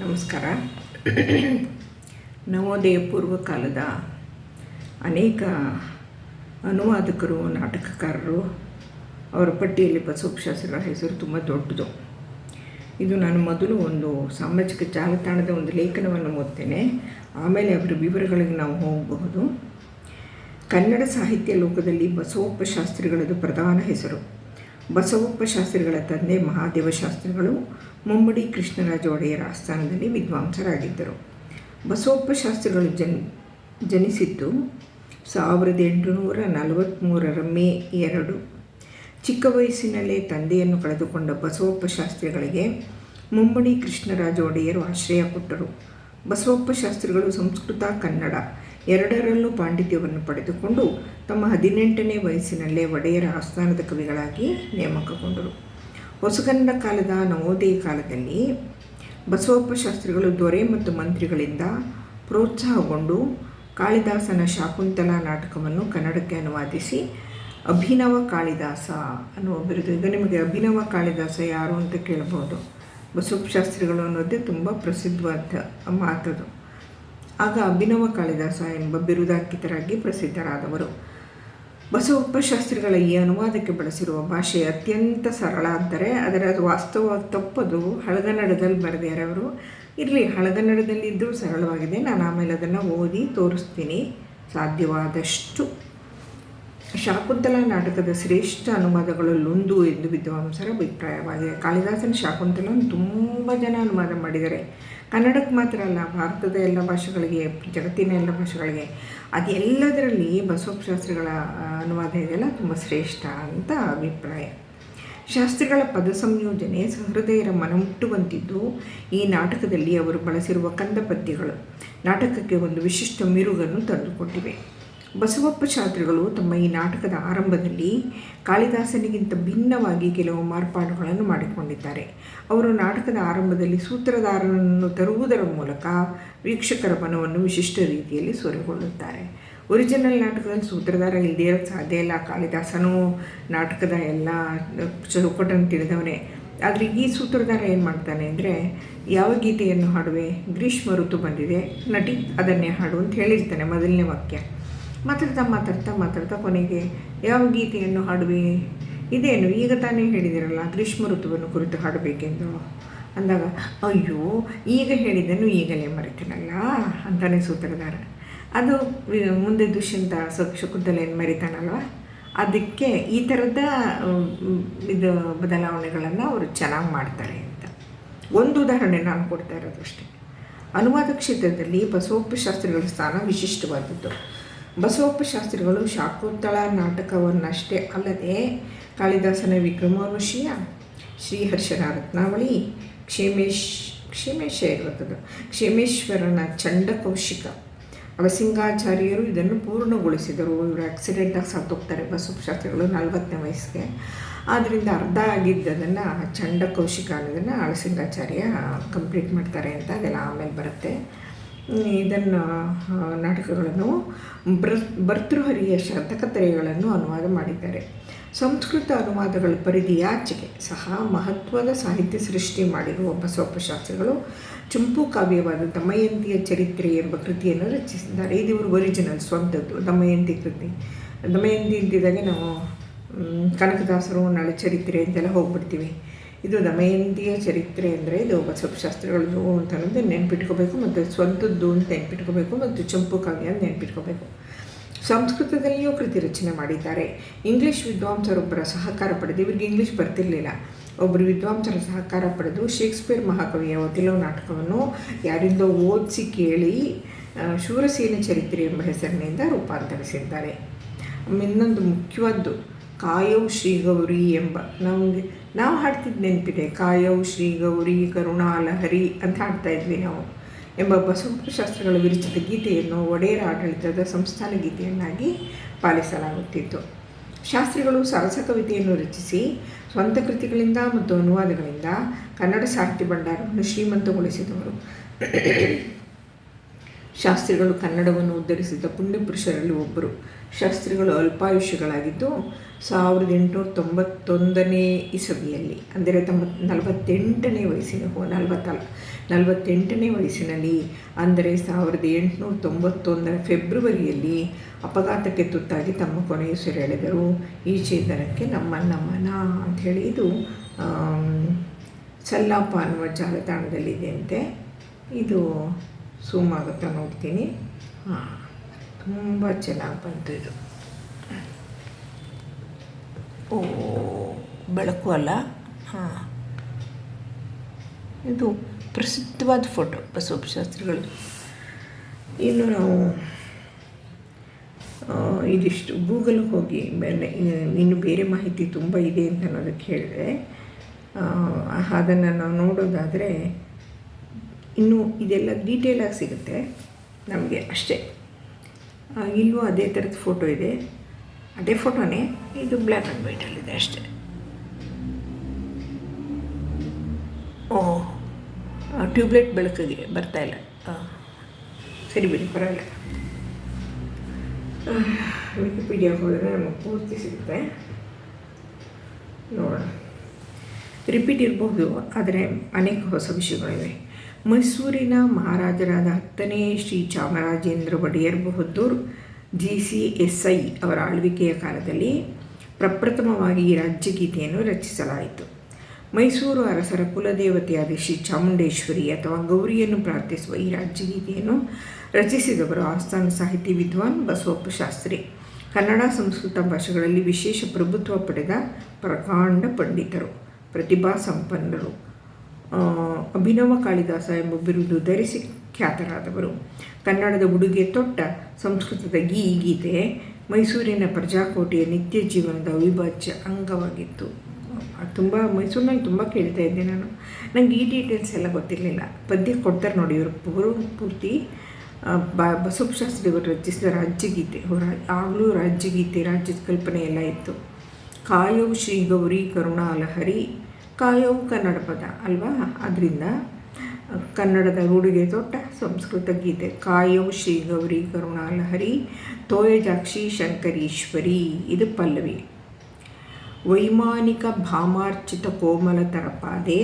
ನಮಸ್ಕಾರ. ನವೋದಯ ಪೂರ್ವ ಕಾಲದ ಅನೇಕ ಅನುವಾದಕರು, ನಾಟಕಕಾರರು, ಅವರ ಪಟ್ಟಿಯಲ್ಲಿ ಬಸವಶಾಸ್ತ್ರಿಗಳ ಹೆಸರು ತುಂಬ ದೊಡ್ಡದು. ಇದು ನಾನು ಮೊದಲು ಒಂದು ಸಾಮಾಜಿಕ ಜಾಲತಾಣದ ಒಂದು ಲೇಖನವನ್ನು ಓದ್ತೇನೆ. ಆಮೇಲೆ ಅವರ ವಿವರಗಳಿಗೆ ನಾವು ಹೋಗಬಹುದು. ಕನ್ನಡ ಸಾಹಿತ್ಯ ಲೋಕದಲ್ಲಿ ಬಸವಪ್ಪ ಶಾಸ್ತ್ರಿಗಳದು ಪ್ರಧಾನ ಹೆಸರು. ಬಸವಪ್ಪ ಶಾಸ್ತ್ರಿಗಳ ತಂದೆ ಮಹಾದೇವ ಶಾಸ್ತ್ರಿಗಳು ಮುಮ್ಮಡಿ ಕೃಷ್ಣರಾಜ ಒಡೆಯರ ಆಸ್ಥಾನದಲ್ಲಿ ವಿದ್ವಾಂಸರಾಗಿದ್ದರು. ಬಸವಪ್ಪ ಶಾಸ್ತ್ರಿಗಳು ಜನ್, ಜನಿಸಿದ್ದು ಸಾವಿರದ ಎಂಟುನೂರ ನಲವತ್ತ್ಮೂರರ ಮೇ ಎರಡು. ಚಿಕ್ಕ ವಯಸ್ಸಿನಲ್ಲೇ ತಂದೆಯನ್ನು ಕಳೆದುಕೊಂಡ ಬಸವಪ್ಪ ಶಾಸ್ತ್ರಿಗಳಿಗೆ ಮುಂಬಡಿ ಕೃಷ್ಣರಾಜ ಒಡೆಯರು ಆಶ್ರಯ ಕೊಟ್ಟರು. ಬಸವಪ್ಪ ಶಾಸ್ತ್ರಿಗಳು ಸಂಸ್ಕೃತ, ಕನ್ನಡ ಎರಡರಲ್ಲೂ ಪಾಂಡಿತ್ಯವನ್ನು ಪಡೆದುಕೊಂಡು ತಮ್ಮ ಹದಿನೆಂಟನೇ ವಯಸ್ಸಿನಲ್ಲೇ ಒಡೆಯರ ಆಸ್ಥಾನದ ಕವಿಗಳಾಗಿ ನೇಮಕಗೊಂಡರು. ಹೊಸಗನ್ನಡ ಕಾಲದ ನವೋದಯ ಕಾಲದಲ್ಲಿ ಬಸವಪ್ಪ ಶಾಸ್ತ್ರಿಗಳು ದೊರೆ ಮತ್ತು ಮಂತ್ರಿಗಳಿಂದ ಪ್ರೋತ್ಸಾಹಗೊಂಡು ಕಾಳಿದಾಸನ ಶಾಕುಂತಲ ನಾಟಕವನ್ನು ಕನ್ನಡಕ್ಕೆ ಅನುವಾದಿಸಿ ಅಭಿನವ ಕಾಳಿದಾಸ ಅನ್ನುವ ಬಿರುದು. ಈಗ ನಿಮಗೆ ಅಭಿನವ ಕಾಳಿದಾಸ ಯಾರು ಅಂತ ಕೇಳ್ಬೋದು ಬಸವಪ್ಪ ಶಾಸ್ತ್ರಿಗಳು ಅನ್ನೋದೇ ತುಂಬ ಪ್ರಸಿದ್ಧವಾದ ಮಾತದು. ಆಗ ಅಭಿನವ ಕಾಳಿದಾಸ ಎಂಬ ಬಿರುದಾಂಕಿತರಾಗಿ ಪ್ರಸಿದ್ಧರಾದವರು. ಬಸವಪ್ಪ ಶಾಸ್ತ್ರಿಗಳ ಈ ಅನುವಾದಕ್ಕೆ ಬಳಸಿರುವ ಭಾಷೆ ಅತ್ಯಂತ ಸರಳ ಅಂದರೆ ಅದರ ವಾಸ್ತವ ತಪ್ಪದು ಹಳಗನ್ನಡದಲ್ಲಿ ಬರೆದಿದ್ದಾರೆ ಅವರು. ಇರಲಿ ಹಳಗನ್ನಡದಲ್ಲಿದ್ದರೂ ಸರಳವಾಗಿದೆ. ನಾನು ಆಮೇಲೆ ಅದನ್ನು ಓದಿ ತೋರಿಸ್ತೀನಿ. ಸಾಧ್ಯವಾದಷ್ಟು. ಶಾಕುಂತಲ ನಾಟಕದ ಶ್ರೇಷ್ಠ ಅನುವಾದಗಳಲ್ಲೊಂದು ಎಂದು ವಿದ್ವಾಂಸರ ಅಭಿಪ್ರಾಯವಾಗಿದೆ. ಕಾಳಿದಾಸನ ಶಾಕುಂತಲವನ್ನು ತುಂಬ ಜನ ಅನುವಾದ ಮಾಡಿದ್ದಾರೆ. ಕನ್ನಡಕ್ಕೆ ಮಾತ್ರ ಅಲ್ಲ, ಭಾರತದ ಎಲ್ಲ ಭಾಷೆಗಳಿಗೆ, ಜಗತ್ತಿನ ಎಲ್ಲ ಭಾಷೆಗಳಿಗೆ ಅದೆಲ್ಲದರಲ್ಲಿ ಬಸವಶಾಸ್ತ್ರಿಗಳ ಶಾಸ್ತ್ರಿಗಳ ಅನುವಾದ ಇದೆಯಲ್ಲ ತುಂಬ ಶ್ರೇಷ್ಠ ಅಂತ ಅಭಿಪ್ರಾಯ. ಶಾಸ್ತ್ರಿಗಳ ಪದ ಸಂಯೋಜನೆ ಸಹೃದಯರ ಮನಮುಟ್ಟುವಂತಿದ್ದು ಈ ನಾಟಕದಲ್ಲಿ ಅವರು ಬಳಸಿರುವ ಕಂದ ಪದ್ಯಗಳು ನಾಟಕಕ್ಕೆ ಒಂದು ವಿಶಿಷ್ಟ ಮಿರುಗನ್ನು ತಂದುಕೊಟ್ಟಿವೆ. ಬಸವಪ್ಪ ಶಾಸ್ತ್ರಿಗಳು ತಮ್ಮ ಈ ನಾಟಕದ ಆರಂಭದಲ್ಲಿ ಕಾಳಿದಾಸನಿಗಿಂತ ಭಿನ್ನವಾಗಿ ಕೆಲವು ಮಾರ್ಪಾಡುಗಳನ್ನು ಮಾಡಿಕೊಂಡಿದ್ದಾರೆ. ಅವರು ನಾಟಕದ ಆರಂಭದಲ್ಲಿ ಸೂತ್ರಧಾರನನ್ನು ತರುವುದರ ಮೂಲಕ ವೀಕ್ಷಕರ ಮನವನ್ನು ವಿಶಿಷ್ಟ ರೀತಿಯಲ್ಲಿ ಸೊರೆಗೊಳ್ಳುತ್ತಾರೆ. ಒರಿಜಿನಲ್ ನಾಟಕದಲ್ಲಿ ಸೂತ್ರಧಾರ ಇಲ್ಲದೇ ಇರೋಕ್ಕೆ ಸಾಧ್ಯ ಇಲ್ಲ. ಕಾಳಿದಾಸನೂ ನಾಟಕದ ಎಲ್ಲ ಚೌಕಟ್ಟನ್ನು ತಿಳಿದವನೇ. ಆದರೆ ಈ ಸೂತ್ರಧಾರ ಏನು ಮಾಡ್ತಾನೆ ಅಂದರೆ, ಯಾವ ಗೀತೆಯನ್ನು ಹಾಡುವೆ? ಗ್ರೀಷ್ಮ ಋತು ಬಂದಿದೆ, ನಟಿ ಅದನ್ನೇ ಹಾಡು ಅಂತ ಹೇಳಿರ್ತಾನೆ ಮೊದಲನೇ ವಾಕ್ಯ. ಮಾತಾಡ್ತಾ ಮಾತಾಡ್ತಾ ಮಾತಾಡ್ತಾ ಕೊನೆಗೆ ಯಾವ ಗೀತೆಯನ್ನು ಹಾಡುವೆ? ಇದೇನು, ಈಗ ತಾನೇ ಹೇಳಿದಿರಲ್ಲ, ಗ್ರೀಷ್ಮ ಋತುವನ್ನು ಕುರಿತು ಹಾಡಬೇಕೆಂದು. ಅಂದಾಗ, ಅಯ್ಯೋ, ಈಗ ಹೇಳಿದ್ದನ್ನು ಈಗಲೇ ಮರಿತೀನಲ್ಲ? ಅಂತಾನೆ ಸೂತ್ರಧಾರ. ಅದು ಮುಂದೆ ದುಷ್ಯಂತ ಶಕುಂತಲೆಯನ್ನು ಮರಿತಾನಲ್ವ? ಅದಕ್ಕೆ ಈ ಥರದ ಇದು ಬದಲಾವಣೆಗಳನ್ನು ಅವರು ಚೆನ್ನಾಗಿ ಮಾಡ್ತಾರೆ ಅಂತ. ಒಂದು ಉದಾಹರಣೆ ನಾನು ಕೊಡ್ತಾ ಇರೋದು ಅಷ್ಟೇ. ಅನುವಾದ ಕ್ಷೇತ್ರದಲ್ಲಿ ಬಸವಪ್ಪ ಶಾಸ್ತ್ರಿಗಳ ಸ್ಥಾನ ವಿಶಿಷ್ಟವಾದದ್ದು. ಬಸವಪ್ಪ ಶಾಸ್ತ್ರಿಗಳು ಶಾಕುಂತಳ ನಾಟಕವನ್ನಷ್ಟೇ ಅಲ್ಲದೆ ಕಾಳಿದಾಸನ ವಿಕ್ರಮೋರ್ವಶೀಯ ಶ್ರೀಹರ್ಷನ ರತ್ನಾವಳಿ ಕ್ಷೇಮೇಶ್ ಕ್ಷೇಮೇಶ ಇರುವಂಥದ್ದು ಕ್ಷೇಮೇಶ್ವರನ ಚಂಡಕೌಶಿಕ. ಅವಸಿಂಗಾಚಾರ್ಯರು ಇದನ್ನು ಪೂರ್ಣಗೊಳಿಸಿದರು. ಇವರು ಆಕ್ಸಿಡೆಂಟಾಗಿ ಸತ್ತೋಗ್ತಾರೆ ಬಸವಪ್ಪ ಶಾಸ್ತ್ರಿಗಳು ನಲವತ್ತನೇ ವಯಸ್ಸಿಗೆ. ಆದ್ದರಿಂದ ಅರ್ಧ ಆಗಿದ್ದದನ್ನು ಚಂಡಕೌಶಿಕ ಅನ್ನೋದನ್ನು ಅಳಸಿಂಗಾಚಾರ್ಯ ಕಂಪ್ಲೀಟ್ ಮಾಡ್ತಾರೆ ಅಂತ ಅದೆಲ್ಲ ಆಮೇಲೆ ಬರುತ್ತೆ. ಇದನ್ನು ನಾಟಕಗಳನ್ನು ಬೃ ಭರ್ತೃಹರಿಯ ಶತಕತ್ರಯಗಳನ್ನು ಅನುವಾದ ಮಾಡಿದ್ದಾರೆ. ಸಂಸ್ಕೃತ ಅನುವಾದಗಳ ಪರಿಧಿಯಾಚೆಗೆ ಸಹ ಮಹತ್ವದ ಸಾಹಿತ್ಯ ಸೃಷ್ಟಿ ಮಾಡಿರುವ ಬಸವಪ್ಪ ಶಾಸ್ತ್ರಿಗಳು ಚುಂಪು ಕಾವ್ಯವಾದ ದಮಯಂತಿಯ ಚರಿತ್ರೆ ಎಂಬ ಕೃತಿಯನ್ನು ರಚಿಸಿದ್ದಾರೆ. ಇದು ಇವರು ಒರಿಜಿನಲ್ ಸ್ವಂತದ್ದು. ದಮಯಂತಿ ಕೃತಿ. ದಮಯಂತಿ ಇದ್ದಿದ್ದಾಗೆ ನಾವು ಕನಕದಾಸರು, ನಾಳೆ ಚರಿತ್ರೆ ಅಂತೆಲ್ಲ ಹೋಗ್ಬಿಡ್ತೀವಿ. ಇದು ದಮಯಂತಿಯ ಚರಿತ್ರೆ ಅಂದರೆ ಇದು ಬಸವ ಶಾಸ್ತ್ರಗಳು ಅಂತ ಅನ್ನೋದು ನೆನ್ಪಿಟ್ಕೋಬೇಕು ಮತ್ತು ಸ್ವಂತದ್ದು ಅಂತ ನೆನ್ಪಿಟ್ಕೋಬೇಕು ಮತ್ತು ಚಂಪು ಕಾವ್ಯ ಅಂತ ನೆನ್ಪಿಟ್ಕೋಬೇಕು. ಸಂಸ್ಕೃತದಲ್ಲಿಯೂ ಕೃತಿ ರಚನೆ ಮಾಡಿದ್ದಾರೆ. ಇಂಗ್ಲೀಷ್ ವಿದ್ವಾಂಸರೊಬ್ಬರ ಸಹಕಾರ ಪಡೆದು, ಇವರಿಗೆ ಇಂಗ್ಲೀಷ್ ಬರ್ತಿರಲಿಲ್ಲ. ಒಬ್ಬರು ವಿದ್ವಾಂಸರ ಸಹಕಾರ ಪಡೆದು ಶೇಕ್ಸ್ಪಿಯರ್ ಮಹಾಕವಿಯ ಒತಿಲೋ ನಾಟಕವನ್ನು ಯಾರಿಂದೋ ಓದಿಸಿ ಕೇಳಿ ಶೂರಸೇನ ಚರಿತ್ರೆ ಎಂಬ ಹೆಸರಿನಿಂದ ರೂಪಾಂತರಿಸಿದ್ದಾರೆ. ಇನ್ನೊಂದು ಮುಖ್ಯವಾದ್ದು ಕಾಯೌ ಶ್ರೀಗೌರಿ ಎಂಬ. ನಮಗೆ ನಾವು ಹಾಡ್ತಿದ್ದು ನೆನಪಿದೆ, ಕಾಯೌ ಶ್ರೀ ಗೌರಿ ಕರುಣಾಲಹರಿ ಅಂತ ಹಾಡ್ತಾ ಇದ್ವಿ ನಾವು. ಎಂಬ ಬಸವಪ್ಪ ಶಾಸ್ತ್ರಗಳ ವಿರಚಿತ ಗೀತೆಯನ್ನು ಒಡೆಯರ ಆಡಳಿತದ ಸಂಸ್ಥಾನ ಗೀತೆಯನ್ನಾಗಿ ಪಾಲಿಸಲಾಗುತ್ತಿತ್ತು. ಶಾಸ್ತ್ರಿಗಳು ಸರಸ ಕವಿತೆಯನ್ನು ರಚಿಸಿ, ಸ್ವಂತ ಕೃತಿಗಳಿಂದ ಮತ್ತು ಅನುವಾದಗಳಿಂದ ಕನ್ನಡ ಸಾಹಿತ್ಯ ಭಂಡಾರವನ್ನು ಶ್ರೀಮಂತಗೊಳಿಸಿದವರು. ಶಾಸ್ತ್ರಿಗಳು ಕನ್ನಡವನ್ನು ಉದ್ಧರಿಸಿದ ಪುಣ್ಯಪುರುಷರಲ್ಲಿ ಒಬ್ಬರು. ಶಾಸ್ತ್ರಿಗಳು ಅಲ್ಪಾಯುಷ್ಯಗಳಾಗಿದ್ದು ಸಾವಿರದ ಎಂಟುನೂರ ತೊಂಬತ್ತೊಂದನೇ ಇಸವಿಯಲ್ಲಿ, ಅಂದರೆ ತಮ್ಮ ನಲವತ್ತೆಂಟನೇ ವಯಸ್ಸಿನ ಹೋ, ನಲವತ್ತಲ್ಲ, ನಲವತ್ತೆಂಟನೇ ವಯಸ್ಸಿನಲ್ಲಿ, ಅಂದರೆ ಸಾವಿರದ ಎಂಟುನೂರ ತೊಂಬತ್ತೊಂದರ ಫೆಬ್ರವರಿಯಲ್ಲಿ ಅಪಘಾತಕ್ಕೆ ತುತ್ತಾಗಿ ತಮ್ಮ ಕೊನೆಯುಸಿರೆಳೆದರು ಈ ಚೇತನಕ್ಕೆ ನಮ್ಮ ನಮನ ಅಂಥೇಳಿ ಇದು ಸಲ್ಲಾಪ ಅನ್ನುವ ಜಾಲತಾಣದಲ್ಲಿದೆ ಇದು ಸೂಮ್ ಆಗುತ್ತಾ ನೋಡ್ತೀನಿ. ಹಾಂ, ತುಂಬ ಚೆನ್ನಾಗಿ ಬಂತು ಇದು. ಓ, ಬೆಳಕು ಅಲ್ಲ? ಹಾಂ. ಇದು ಪ್ರಸಿದ್ಧವಾದ ಫೋಟೋ ಬಸವಶಾಸ್ತ್ರಿಗಳು. ಶಾಸ್ತ್ರಿಗಳು ಇನ್ನು ನಾವು ಇದಿಷ್ಟು ಗೂಗಲ್ಗೆ ಹೋಗಿ ಮೇಲೆ ಇನ್ನು ಬೇರೆ ಮಾಹಿತಿ ತುಂಬ ಇದೆ ಅಂತ ಅನ್ನೋದಕ್ಕೆ ಹೇಳಿದೆ. ಅದನ್ನು ನಾವು ನೋಡೋದಾದರೆ ಇನ್ನು ಇದೆಲ್ಲ ಡೀಟೇಲಾಗಿ ಸಿಗುತ್ತೆ ನಮಗೆ ಅಷ್ಟೇ. ಇಲ್ಲೂ ಅದೇ ಥರದ ಫೋಟೋ ಇದೆ. ಅದೇ ಫೋಟೋನೇ ಇದು ಬ್ಲ್ಯಾಕ್ ಆ್ಯಂಡ್ ವೈಟಲ್ಲಿದೆ ಅಷ್ಟೇ. ಓ ಟ್ಯೂಬ್ಲೈಟ್ ಬೆಳಕಿಗೆ ಬರ್ತಾ ಇಲ್ಲ. ಸರಿ ಬಿಡಿ, ಪರವಾಗಿಲ್ಲ. ವಿಕಿಪೀಡಿಯಾ ಹೋದರೆ ನಮಗೆ ಪೂರ್ತಿ ಸಿಗುತ್ತೆ. ನೋಡೋಣ. ರಿಪೀಟ್ ಇರಬಹುದು ಆದರೆ ಅನೇಕ ಹೊಸ ವಿಷಯಗಳಿವೆ. ಮೈಸೂರಿನ ಮಹಾರಾಜರಾದ ಹತ್ತನೇ Shri Chamarajendra Wodeyar Bahadur G C S I ಅವರ ಆಳ್ವಿಕೆಯ ಕಾಲದಲ್ಲಿ ಪ್ರಪ್ರಥಮವಾಗಿ ಈ ರಾಜ್ಯಗೀತೆಯನ್ನು ರಚಿಸಲಾಯಿತು. ಮೈಸೂರು ಅರಸರ ಕುಲದೇವತೆಯಾದ ಶ್ರೀ ಚಾಮುಂಡೇಶ್ವರಿ ಅಥವಾ ಗೌರಿಯನ್ನು ಪ್ರಾರ್ಥಿಸುವ ಈ ರಾಜ್ಯಗೀತೆಯನ್ನು ರಚಿಸಿದವರು ಆಸ್ಥಾನ ಸಾಹಿತಿ ವಿದ್ವಾನ್ ಬಸವಪ್ಪ ಶಾಸ್ತ್ರಿ. ಕನ್ನಡ, ಸಂಸ್ಕೃತ ಭಾಷೆಗಳಲ್ಲಿ ವಿಶೇಷ ಪ್ರಭುತ್ವ ಪಡೆದ ಪ್ರಕಾಂಡ ಪಂಡಿತರು, ಪ್ರತಿಭಾ ಸಂಪನ್ನರು ಅಭಿನವ ಕಾಳಿದಾಸ ಎಂಬ ಬಿರುದು ಧರಿಸಿ ಖ್ಯಾತರಾದವರು. ಕನ್ನಡದ ಉಡುಗೆ ತೊಟ್ಟ, ಸಂಸ್ಕೃತದ ಗೀ ಗೀತೆ, ಮೈಸೂರಿನ ಪ್ರಜಾಕೋಟೆಯ ನಿತ್ಯ ಜೀವನದ ಅವಿಭಾಜ್ಯ ಅಂಗವಾಗಿತ್ತು. ತುಂಬ, ಮೈಸೂರಿನಲ್ಲಿ ತುಂಬ ಕೇಳ್ತಾ ಇದ್ದೆ ನಾನು. ನನಗೆ ಈ ಡೀಟೇಲ್ಸ್ ಎಲ್ಲ ಗೊತ್ತಿರಲಿಲ್ಲ. ಪದ್ಯ ಕೊಡ್ತಾರೆ ನೋಡಿ ಇವರು. ಪೂರ್ವ ಪೂರ್ತಿ ಬ ಬಸವ ಶಾಸ್ತ್ರಿಯವರು ರಚಿಸಿದ ರಾಜ್ಯಗೀತೆ ಆಗಲೂ ರಾಜ್ಯಗೀತೆ, ರಾಜ್ಯದ ಕಲ್ಪನೆ ಎಲ್ಲ ಇತ್ತು. ಕಾಯೋ ಶ್ರೀ ಗೌರಿ ಕರುಣಾಲಹರಿ, ಕಾಯೋ ಕನ್ನಡ ಪದ, ಅಲ್ವಾ? ಅದರಿಂದ ಕನ್ನಡದ ಉಡುಗೆ ತೊಟ್ಟ ಸಂಸ್ಕೃತ ಗೀತೆ. ಕಾಯೋ ಶ್ರೀ ಗೌರಿ ಕರುಣಾಲಹರಿ ತೋಯಜಾಕ್ಷಿ ಶಂಕರೀಶ್ವರಿ. ಇದು ಪಲ್ಲವಿ. ವೈಮಾನಿಕ ಭಾಮಾರ್ಚಿತ ಕೋಮಲ ತರಪಾದೆ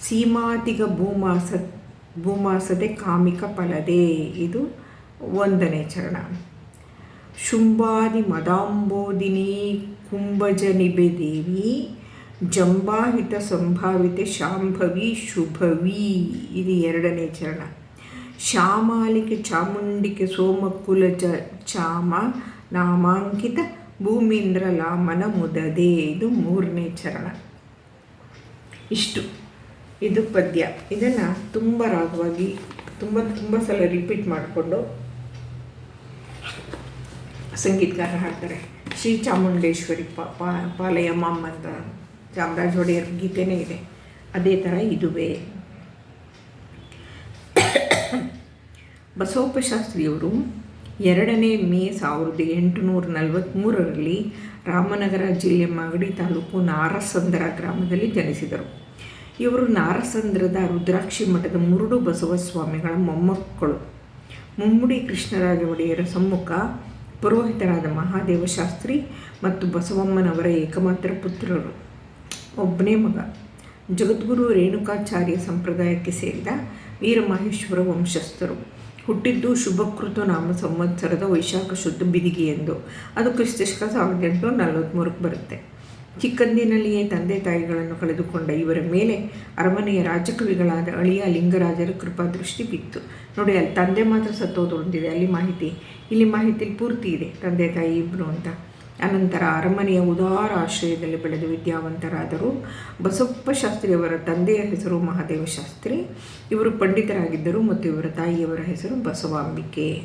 ಸೀಮಾತಿಗ ಭೂಮಾಸ, ಭೂಮಾಸದೆ ಕಾಮಿಕ ಫಲದೆ. ಇದು ಒಂದನೇ ಚರಣ. ಶುಂಭಾದಿ ಮದಾಂಬೋದಿನಿ ಕುಂಭಜನಿಬೆ ದೇವಿ ಜಂಬಾಹಿತ ಸಂಭಾವಿತ ಶಾಂಭವಿ ಶುಭವಿ. ಇದು ಎರಡನೇ ಚರಣ. ಶ್ಯಾಮಾಲಿಕೆ ಚಾಮುಂಡಿಕೆ ಸೋಮಕುಲ ಜ ಚಾಮ ನಾಮಾಂಕಿತ ಭೂಮೀಂದ್ರ ಲಾಮನ ಮುದದೆ. ಇದು ಮೂರನೇ ಚರಣ. ಇಷ್ಟು. ಇದು ಪದ್ಯ. ಇದನ್ನು ತುಂಬ ರಾಗವಾಗಿ, ತುಂಬ ತುಂಬ ಸಲ ರಿಪೀಟ್ ಮಾಡಿಕೊಂಡು ಸಂಗೀತಗಾರ ಹಾಡ್ತಾರೆ ಶ್ರೀ ಚಾಮುಂಡೇಶ್ವರಿ ಪಾಲಯ ಮಾಮ್ ಅಂತ. ಚಾಮರಾಜ ಒಡೆಯರ್ ಗೀತೆನೇ ಇದೆ. ಅದೇ ಥರ ಇದುವೇ. ಬಸವಪ್ಪಶಾಸ್ತ್ರಿಯವರು ಎರಡನೇ ಮೇ ಸಾವಿರದ ಎಂಟುನೂರ ನಲವತ್ತ್ಮೂರರಲ್ಲಿ ರಾಮನಗರ ಜಿಲ್ಲೆ ಮಾಗಡಿ ತಾಲೂಕು ನಾರಸಂದ್ರ ಗ್ರಾಮದಲ್ಲಿ ಜನಿಸಿದರು. ಇವರು ನಾರಸಂದ್ರದ ರುದ್ರಾಕ್ಷಿ ಮಠದ ಮುರುಡು ಬಸವಸ್ವಾಮಿಗಳ ಮೊಮ್ಮಕ್ಕಳು. ಮುಮ್ಮುಡಿ ಕೃಷ್ಣರಾಜ ಒಡೆಯರ ಸಮ್ಮುಖ, ಪುರೋಹಿತರಾದ ಮಹಾದೇವ ಶಾಸ್ತ್ರಿ ಮತ್ತು ಬಸವಮ್ಮನವರ ಏಕಮಾತ್ರ ಪುತ್ರರು. ಒಬ್ಬನೇ ಮಗ. ಜಗದ್ಗುರು ರೇಣುಕಾಚಾರ್ಯ ಸಂಪ್ರದಾಯಕ್ಕೆ ಸೇರಿದ ವೀರಮಹೇಶ್ವರ ವಂಶಸ್ಥರು. ಹುಟ್ಟಿದ್ದು ಶುಭಕೃತ ನಾಮ ಸಂವತ್ಸರದ ವೈಶಾಖ ಶುದ್ಧ ಬಿದಿಗೆ ಎಂದು. ಅದು ಕ್ರಿಸ್ತಶಕ ಸಾವಿರದ ಎಂಟುನೂರ ನಲವತ್ತ್ಮೂರಕ್ಕೆ ಬರುತ್ತೆ. ಚಿಕ್ಕಂದಿನಲ್ಲಿಯೇ ತಂದೆ ತಾಯಿಗಳನ್ನು ಕಳೆದುಕೊಂಡ ಇವರ ಮೇಲೆ ಅರಮನೆಯ ರಾಜಕವಿಗಳಾದ ಅಳಿಯ ಲಿಂಗರಾಜರ ಕೃಪಾ ದೃಷ್ಟಿ ಬಿತ್ತು. ನೋಡಿ, ಅಲ್ಲಿ ತಂದೆ ಮಾತ್ರ ಸತ್ತೋದೊಂದಿದೆ. ಅಲ್ಲಿ ಮಾಹಿತಿ, ಇಲ್ಲಿ ಮಾಹಿತಿ ಪೂರ್ತಿ ಇದೆ. ತಂದೆ ತಾಯಿ ಇಬ್ಬರು ಅಂತ. ಅನಂತರ ಅರಮನೆಯ ಉದಾರ ಆಶ್ರಯದಲ್ಲಿ ಬೆಳೆದು ವಿದ್ಯಾವಂತರಾದರು. ಬಸಪ್ಪ ಶಾಸ್ತ್ರಿಯವರ ತಂದೆಯ ಹೆಸರು ಮಹಾದೇವ ಶಾಸ್ತ್ರಿ. ಇವರು ಪಂಡಿತರಾಗಿದ್ದರು ಮತ್ತು ಇವರ ತಾಯಿಯವರ ಹೆಸರು ಬಸವಾಂಬಿಕೆ.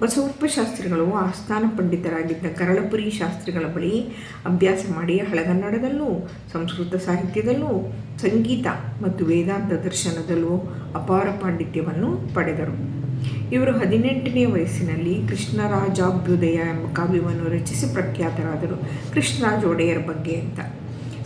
ಬಸವಪ್ಪ ಶಾಸ್ತ್ರಿಗಳು ಆಸ್ಥಾನ ಪಂಡಿತರಾಗಿದ್ದ ಕರಳಪುರಿ ಶಾಸ್ತ್ರಿಗಳ ಬಳಿ ಅಭ್ಯಾಸ ಮಾಡಿ ಹಳಗನ್ನಡದಲ್ಲೂ, ಸಂಸ್ಕೃತ ಸಾಹಿತ್ಯದಲ್ಲೂ, ಸಂಗೀತ ಮತ್ತು ವೇದಾಂತ ದರ್ಶನದಲ್ಲೂ ಅಪಾರ ಪಾಂಡಿತ್ಯವನ್ನು ಪಡೆದರು. ಇವರು ಹದಿನೆಂಟನೇ ವಯಸ್ಸಿನಲ್ಲಿ ಕೃಷ್ಣರಾಜಾಭ್ಯುದಯ ಎಂಬ ಕಾವ್ಯವನ್ನು ರಚಿಸಿ ಪ್ರಖ್ಯಾತರಾದರು. ಕೃಷ್ಣರಾಜ ಒಡೆಯರ ಬಗ್ಗೆ ಅಂತ.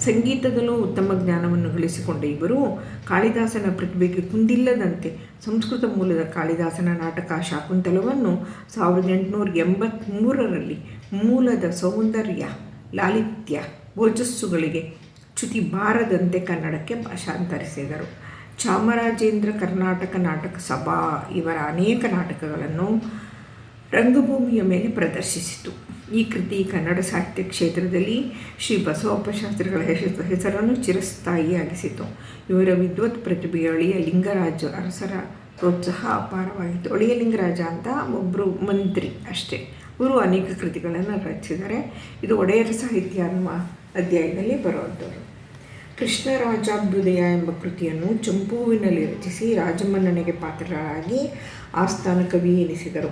ಸಂಗೀತದಲ್ಲೂ ಉತ್ತಮ ಜ್ಞಾನವನ್ನು ಗಳಿಸಿಕೊಂಡ ಇವರು ಕಾಳಿದಾಸನ ಪ್ರತಿಭೆಗೆ ಕುಂದಿಲ್ಲದಂತೆ ಸಂಸ್ಕೃತ ಮೂಲದ ಕಾಳಿದಾಸನ ನಾಟಕ ಶಾಕುಂತಲವನ್ನು ಸಾವಿರದ ಎಂಟುನೂರ ಎಂಬತ್ತ್ಮೂರರಲ್ಲಿ ಮೂಲದ ಸೌಂದರ್ಯ, ಲಾಲಿತ್ಯ ಓಜಸ್ಸುಗಳಿಗೆ ಚ್ಯುತಿ ಬಾರದಂತೆ ಕನ್ನಡಕ್ಕೆ ಭಾಷಾಂತರಿಸಿದರು. ಚಾಮರಾಜೇಂದ್ರ ಕರ್ನಾಟಕ ನಾಟಕ ಸಭಾ ಇವರ ಅನೇಕ ನಾಟಕಗಳನ್ನು ರಂಗಭೂಮಿಯ ಮೇಲೆ ಪ್ರದರ್ಶಿಸಿತು. ಈ ಕೃತಿ ಕನ್ನಡ ಸಾಹಿತ್ಯ ಕ್ಷೇತ್ರದಲ್ಲಿ ಶ್ರೀ ಬಸವಪ್ಪ ಶಾಸ್ತ್ರಿಗಳ ಹೆಸರು ಹೆಸರನ್ನು ಚಿರಸ್ಥಾಯಿಯಾಗಿಸಿತು. ಇವರ ವಿದ್ವತ್ ಪ್ರತಿಭೆಯ ಅಳಿಯ ಲಿಂಗರಾಜ ಅರಸರ ಪ್ರೋತ್ಸಾಹ ಅಪಾರವಾಗಿತ್ತು. ಒಳಿಯ ಲಿಂಗರಾಜ ಅಂತ ಒಬ್ಬರು ಮಂತ್ರಿ ಅಷ್ಟೇ. ಇವರು ಅನೇಕ ಕೃತಿಗಳನ್ನು ರಚಿಸಿದ್ದಾರೆ. ಇದು ಒಡೆಯರ ಸಾಹಿತ್ಯ ಅನ್ನುವ ಅಧ್ಯಾಯದಲ್ಲಿ ಬರುವಂಥವ್ರು ಕೃಷ್ಣರಾಜಾಭ್ಯುದಯ ಎಂಬ ಕೃತಿಯನ್ನು ಚಂಪುವಿನಲ್ಲಿ ರಚಿಸಿ ರಾಜಮನ್ನನೆಗೆ ಪಾತ್ರರಾಗಿ ಆಸ್ಥಾನ ಕವಿ ಎನಿಸಿದರು.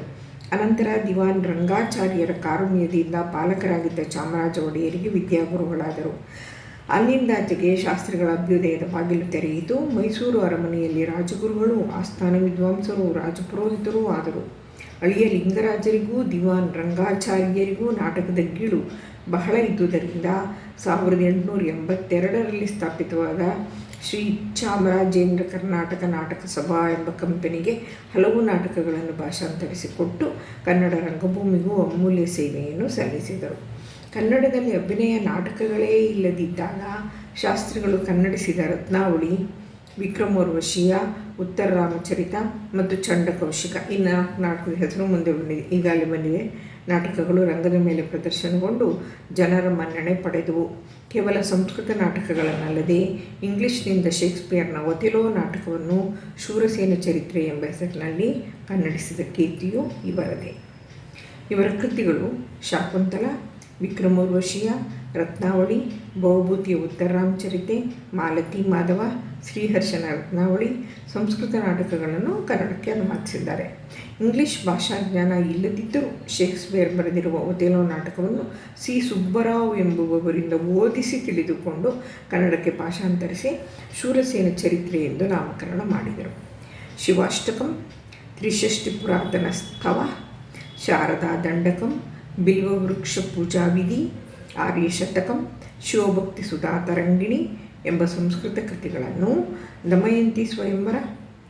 ಅನಂತರ ದಿವಾನ್ ರಂಗಾಚಾರ್ಯರ ಕಾರುಣ್ಯದಿಂದ ಪಾಲಕರಾಗಿದ್ದ ಚಾಮರಾಜ ಒಡೆಯರಿಗೆ ವಿದ್ಯಾಗುರುಗಳಾದರು. ಅಲ್ಲಿಂದಾಚೆಗೆ ಶಾಸ್ತ್ರಿಗಳ ಅಭ್ಯುದಯದ ಬಾಗಿಲು ತೆರೆಯಿತು. ಮೈಸೂರು ಅರಮನೆಯಲ್ಲಿ ರಾಜಗುರುಗಳು, ಆಸ್ಥಾನ ವಿದ್ವಾಂಸರು, ರಾಜಪುರೋಹಿತರೂ ಆದರು. ಅಳಿಯ ಲಿಂಗರಾಜರಿಗೂ, ದಿವಾನ್ ರಂಗಾಚಾರ್ಯರಿಗೂ ನಾಟಕದ ಗೀಳು ಬಹಳ ಇದ್ದುದರಿಂದ ಸಾವಿರದ ಎಂಟುನೂರ ಎಂಬತ್ತೆರಡರಲ್ಲಿ ಸ್ಥಾಪಿತವಾದ ಶ್ರೀ ಚಾಮರಾಜೇಂದ್ರ ಕರ್ನಾಟಕ ನಾಟಕ ಸಭಾ ಎಂಬ ಕಂಪನಿಗೆ ಹಲವು ನಾಟಕಗಳನ್ನು ಭಾಷಾಂತರಿಸಿಕೊಟ್ಟು ಕನ್ನಡ ರಂಗಭೂಮಿಗೂ ಅಮೂಲ್ಯ ಸೇವೆಯನ್ನು ಸಲ್ಲಿಸಿದರು. ಕನ್ನಡದಲ್ಲಿ ಅಭಿನಯ ನಾಟಕಗಳೇ ಇಲ್ಲದಿದ್ದಾಗ ಶಾಸ್ತ್ರಿಗಳು ಕನ್ನಡಿಸಿದ ರತ್ನಾವಳಿ ವಿಕ್ರಮೋರ್ವಶೀಯ ಉತ್ತರ ರಾಮಚರಿತ ಮತ್ತು ಚಂಡಕೌಶಿಕ ಈ ನಾಲ್ಕು ನಾಟಕದ ಹೆಸರು ಮುಂದೆ ಬಂದಿದೆ. ಈಗಾಗಲೇ ಬಂದಿವೆ ನಾಟಕಗಳು ರಂಗದ ಮೇಲೆ ಪ್ರದರ್ಶನಗೊಂಡು ಜನರ ಮನ್ನಣೆ ಪಡೆದವು. ಕೇವಲ ಸಂಸ್ಕೃತ ನಾಟಕಗಳನ್ನಲ್ಲದೆ ಇಂಗ್ಲಿಷ್ನಿಂದ ಶೇಕ್ಸ್ಪಿಯರ್ನ ಒತಿಲೋ ನಾಟಕವನ್ನು ಶೂರಸೇನ ಚರಿತ್ರೆ ಎಂಬ ಹೆಸರಿನಲ್ಲಿ ಕನ್ನಡಿಸಿದ ಕೀರ್ತಿಯು ಇವರದೇ. ಇವರ ಕೃತಿಗಳು ಶಾಕುಂತಲ, ವಿಕ್ರಮೋರ್ವಶಿಯ ರತ್ನಾವಳಿ, ಬಹುಭೂತಿಯ ಉತ್ತರಾಮಚರಿತೆ ಮಾಲತಿ ಮಾಧವ, ಶ್ರೀಹರ್ಷನ ರತ್ನಾವಳಿ ಸಂಸ್ಕೃತ ನಾಟಕಗಳನ್ನು ಕನ್ನಡಕ್ಕೆ ಅನುವಾದಿಸಿದ್ದಾರೆ. ಇಂಗ್ಲಿಷ್ ಭಾಷಾ ಜ್ಞಾನ ಇಲ್ಲದಿದ್ದರೂ ಶೇಕ್ಸ್ಪಿಯರ್ ಬರೆದಿರುವ ಒತೆಲೋ ನಾಟಕವನ್ನು ಸಿ. ಸುಬ್ಬರಾವ್ ಎಂಬುವವರಿಂದ ಓದಿಸಿ ತಿಳಿದುಕೊಂಡು ಕನ್ನಡಕ್ಕೆ ಭಾಷಾಂತರಿಸಿ ಶೂರಸೇನ ಚರಿತ್ರೆ ಎಂದು ನಾಮಕರಣ ಮಾಡಿದರು. ಶಿವಾಷ್ಟಕಂ ತ್ರಿಷಷ್ಟಿ ಪುರಾತನ ಸ್ತವ ಶಾರದಾ ದಂಡಕಂ, ಬಿಲ್ವವೃಕ್ಷ ಪೂಜಾವಿಧಿ ಆರ್ಯಶತಕಂ ಶಿವಭಕ್ತಿ ಸುಧಾತರಂಗಿಣಿ ಎಂಬ ಸಂಸ್ಕೃತ ಕೃತಿಗಳನ್ನು ದಮಯಂತಿ ಸ್ವಯಂವರ,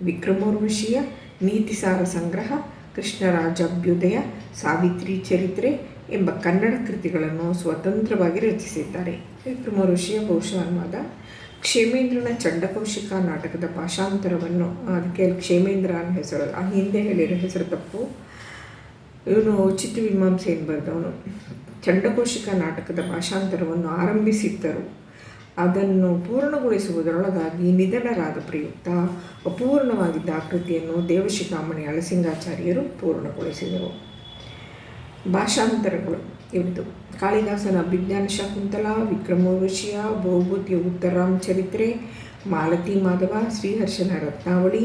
ವಿಕ್ರಮೋರ್ವಶೀಯ, ನೀತಿಸಾರ ಸಂಗ್ರಹ, ಕೃಷ್ಣರಾಜಾಭ್ಯುದಯ, ಸಾವಿತ್ರಿ ಚರಿತ್ರೆ ಎಂಬ ಕನ್ನಡ ಕೃತಿಗಳನ್ನು ಸ್ವತಂತ್ರವಾಗಿ ರಚಿಸಿದ್ದಾರೆ. ವಿಕ್ರಮಋಷಿಯ ಬಹುಶಃ ಅನುವಾದ ಕ್ಷೇಮೇಂದ್ರನ ಚಂಡಕೌಶಿಕ ನಾಟಕದ ಭಾಷಾಂತರವನ್ನು ಅದಕ್ಕೆ ಕ್ಷೇಮೇಂದ್ರ ಅನ್ನೋ ಹೆಸರು, ಆ ಹಿಂದೆ ಹೇಳಿರೋ ಹೆಸರು ತಪ್ಪು. ಇವನು ಚಿತ್ತ ಮೀಮಾಂಸೆಯನ್ನು ಬರೆದವನು ಚಂಡಕೋಶಿಕ ನಾಟಕದ ಭಾಷಾಂತರವನ್ನು ಆರಂಭಿಸಿದ್ದರು. ಅದನ್ನು ಪೂರ್ಣಗೊಳಿಸುವುದರೊಳಗಾಗಿ ನಿಧನರಾದ ಪ್ರಯುಕ್ತ ಅಪೂರ್ಣವಾಗಿದ್ದ ಆಕೃತಿಯನ್ನು ದೇವಶಿಖಾಮಣಿ ಅಳಸಿಂಗಾಚಾರ್ಯರು ಪೂರ್ಣಗೊಳಿಸಿದರು. ಭಾಷಾಂತರಗಳು ಇವಿದು ಕಾಳಿದಾಸನ ಅಭಿಜ್ಞಾನ ಶಕುಂತಲ ವಿಕ್ರಮೋರ್ವಶಿಯ ಬಹುಭೂತಿಯ ಉತ್ತರಾಮ್ ಚರಿತ್ರೆ, ಮಾಲತಿ ಮಾಧವ, ಶ್ರೀಹರ್ಷನ ರತ್ನಾವಳಿ,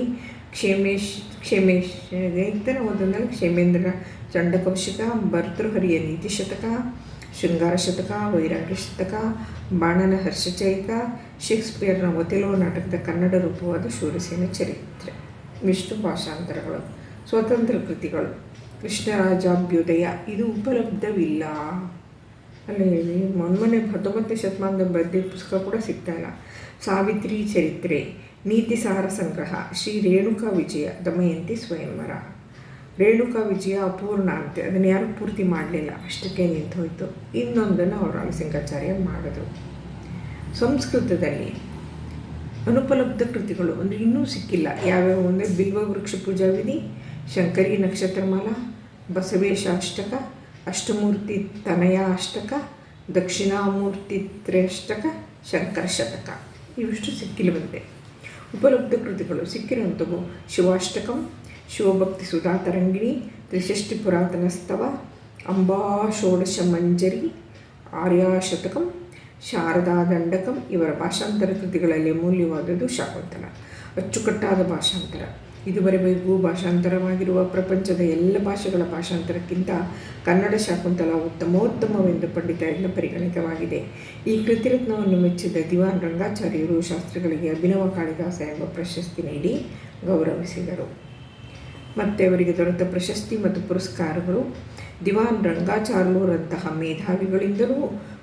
ಕ್ಷೇಮೇಶ್ ಕ್ಷೇಮೇಶ್ ಇತರ ಒಂದೊಂದರಲ್ಲಿ ಕ್ಷೇಮೇಂದ್ರ ಚಂಡಕೌಶಿಕ ಭರ್ತೃಹರಿಯ ನೀತಿಶತಕ ಶೃಂಗಾರ ಶತಕ, ವೈರಾಗ್ಯ ಶತಕ, ಬಾಣನ ಹರ್ಷಚೈಕ ಶೇಕ್ಸ್ಪಿಯರ್ನ ಒತಿಲೋ ನಾಟಕದ ಕನ್ನಡ ರೂಪವಾದ ಶೂರಸೇನ ಚರಿತ್ರೆ. ವಿಷ್ಣು ಭಾಷಾಂತರಗಳು, ಸ್ವತಂತ್ರ ಕೃತಿಗಳು. ಕೃಷ್ಣರಾಜಾಭ್ಯುದಯ, ಇದು ಉಪಲಬ್ಧವಿಲ್ಲ. ಅಲ್ಲಿ ಮೊನ್ನೆ ಹತ್ತೊಂಬತ್ತನೇ ಶತಮಾನದ ಬದ್ದೆ ಪುಸ್ತಕ ಕೂಡ ಸಿಗ್ತಾಯಿಲ್ಲ ಸಾವಿತ್ರಿ ಚರಿತ್ರೆ ನೀತಿಸಾರ ಸಂಗ್ರಹ, ಶ್ರೀ ರೇಣುಕಾ ವಿಜಯ, ದಮಯಂತಿ ಸ್ವಯಂವರ. ರೇಣುಕಾ ವಿಜಯ ಅಪೂರ್ಣ ಅಂತೆ ಅದನ್ನು ಯಾರು ಪೂರ್ತಿ ಮಾಡಲಿಲ್ಲ. ಅಷ್ಟಕ್ಕೆ ನಿಂತು ಹೋಯಿತು. ಇನ್ನೊಂದನ್ನು ಅವರು ರಾಮಸಿಂಗಾಚಾರ್ಯ ಮಾಡಿದ್ರು. ಸಂಸ್ಕೃತದಲ್ಲಿ ಅನುಪಲಬ್ಧ ಕೃತಿಗಳು ಅಂದರೆ ಇನ್ನೂ ಸಿಕ್ಕಿಲ್ಲ. ಯಾವ್ಯಾವ ಅಂದರೆ ಬಿಲ್ವ ವೃಕ್ಷ ಪೂಜಾ ವಿಧಿ, ಶಂಕರಿ ನಕ್ಷತ್ರಮಾಲ ಬಸವೇಶ ಅಷ್ಟಕ ಅಷ್ಟಮೂರ್ತಿ ತನಯ ಅಷ್ಟಕ, ದಕ್ಷಿಣಾಮೂರ್ತಿ ತ್ರೇಷ್ಟಕ ಶಂಕರ ಶತಕ. ಇವಿಷ್ಟು ಸಿಕ್ಕಿಲ್ಲವಂತೆ ಉಪಲಬ್ಧ ಕೃತಿಗಳು ಸಿಕ್ಕಿರುವಂಥವು ಶಿವಾಷ್ಟಕಂ ಶಿವಭಕ್ತಿ ಸುಧಾ ತರಂಗಿಣಿ ತ್ರಿಷಷ್ಟಿ ಪುರಾತನ ಸ್ತವ ಅಂಬಾ ಷೋಡಶ ಮಂಜರಿ ಆರ್ಯಾಶತಕಂ ಶಾರದಾ ದಂಡಕಂ ಇವರ ಭಾಷಾಂತರ ಕೃತಿಗಳಲ್ಲಿ ಅಮೂಲ್ಯವಾದದ್ದು ಶಾಕುಂತಲ. ಅಚ್ಚುಕಟ್ಟಾದ ಭಾಷಾಂತರ. ಇದುವರೆಗೂ ಭಾಷಾಂತರವಾಗಿರುವ ಪ್ರಪಂಚದ ಎಲ್ಲ ಭಾಷೆಗಳ ಭಾಷಾಂತರಕ್ಕಿಂತ ಕನ್ನಡ ಶಾಕುಂತಲ ಉತ್ತಮೋತ್ತಮವೆಂದು ಪಂಡಿತರಿಂದ ಪರಿಗಣಿತವಾಗಿದೆ. ಈ ಕೃತಿರತ್ನವನ್ನು ಮೆಚ್ಚಿದ ದಿವಾನ್ ರಂಗಾಚಾರ್ಯರು ಶಾಸ್ತ್ರಿಗಳಿಗೆ ಅಭಿನವ ಕಾಳಿದಾಸ ಎಂಬ ಪ್ರಶಸ್ತಿ ನೀಡಿ ಗೌರವಿಸಿದರು. ಮತ್ತು ಅವರಿಗೆ ದೊರೆತ ಪ್ರಶಸ್ತಿ ಮತ್ತು ಪುರಸ್ಕಾರಗಳು. ದಿವಾನ್ ರಂಗಾಚಾರ್ಯರಂತಹ ಮೇಧಾವಿಗಳಿಂದಲೂ,